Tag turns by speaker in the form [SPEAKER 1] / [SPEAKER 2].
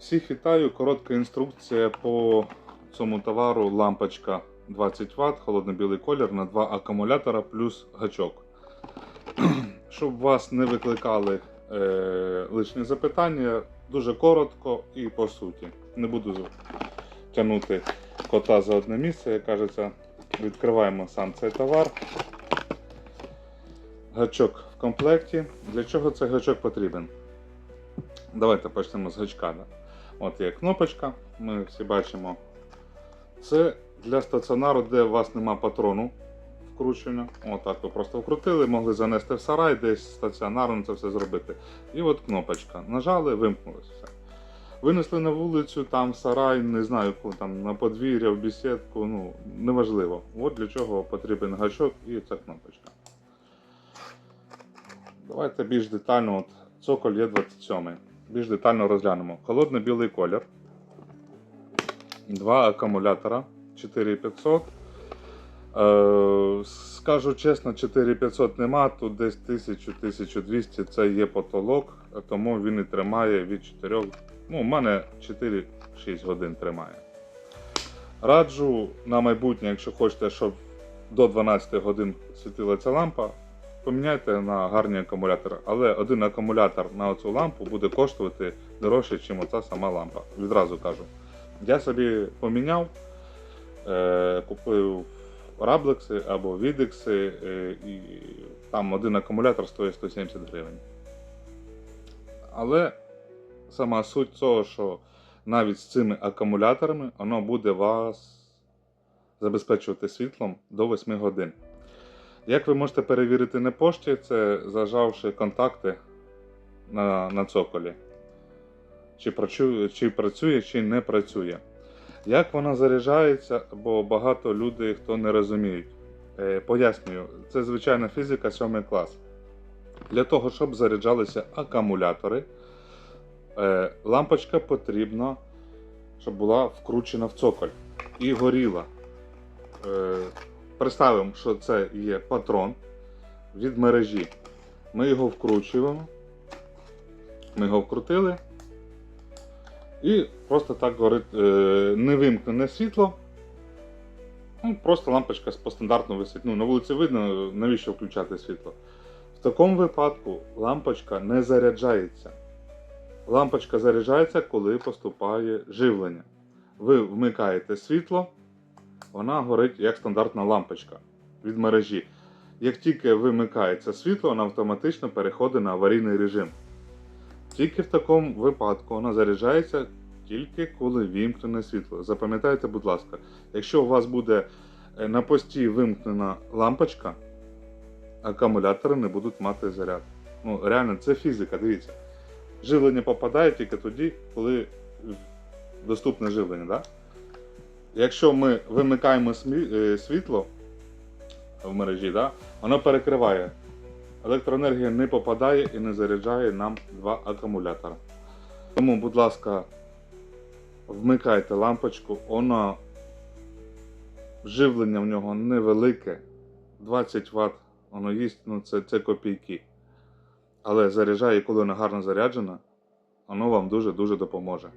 [SPEAKER 1] Всіх вітаю. Коротка інструкція по цьому товару лампочка 20 Вт, холодно-білий колір на два акумулятора плюс гачок. Щоб вас не викликали е, лишні запитання, дуже коротко і по суті. Не буду тягнути кота за одне місце, як кажеться. Відкриваємо сам цей товар. Гачок в комплекті. Для чого цей гачок потрібен? Давайте почнемо з гачка. От є кнопочка, ми всі бачимо. Це для стаціонару, де у вас нема патрону вкручення. Отак ви просто вкрутили, могли занести в сарай, десь стаціонарно це все зробити. І от кнопочка. Нажали, вимкнулося все. Винесли на вулицю, там сарай, не знаю, там на подвір'я, в бесідку, ну, неважливо. От для чого потрібен гачок і ця кнопочка. Давайте більш детально, от цоколь є 27. Більш детально розглянемо. Холодно-білий колір. Два акумулятора 4500. Е, скажу чесно, 4500 нема, тут десь 1000-1200 це є потолок, тому він і тримає від 4. Ну, у мене 4-6 годин тримає. Раджу на майбутнє, якщо хочете, щоб до 12 годин світила ця лампа, поміняйте на гарні акумулятори. Але один акумулятор на цю лампу буде коштувати дорожче, ніж оця сама лампа. Відразу кажу. Я собі поміняв, е, купив раблекси або відекси, е, і там один акумулятор стоїть 170 гривень. Але сама суть цього, що навіть з цими акумуляторами воно буде вас забезпечувати світлом до 8 годин. Як ви можете перевірити на пошті, це зажавши контакти на, на цоколі. Чи працює, чи працює, чи не працює. Як вона заряджається, бо багато людей хто не розуміють. Е, пояснюю, це звичайна фізика 7 клас. Для того, щоб заряджалися акумулятори, е, лампочка потрібна, щоб була вкручена в цоколь і горіла. Е, Представимо, що це є патрон від мережі. Ми його вкручуємо. Ми його вкрутили. І просто так горить е, не вимкнене світло. Ну, просто лампочка по стандартно висить. Ну, на вулиці видно, навіщо включати світло. В такому випадку лампочка не заряджається. Лампочка заряджається, коли поступає живлення. Ви вмикаєте світло, вона горить як стандартна лампочка від мережі. Як тільки вимикається світло, вона автоматично переходить на аварійний режим. Тільки в такому випадку вона заряджається тільки коли вімкнене світло. Запам'ятайте, будь ласка, якщо у вас буде е, на пості вимкнена лампочка, акумулятори не будуть мати заряд. Ну, реально, це фізика, дивіться. Живлення попадає тільки тоді, коли доступне живлення. Да? Якщо ми вимикаємо е, світло в мережі, да, воно перекриває. Електроенергія не попадає і не заряджає нам два акумулятора. Тому, будь ласка, вмикайте лампочку, вона живлення в нього невелике. 20 Вт воно їсть, ну це, це копійки. Але заряджає, коли вона гарно заряджена, воно вам дуже-дуже допоможе.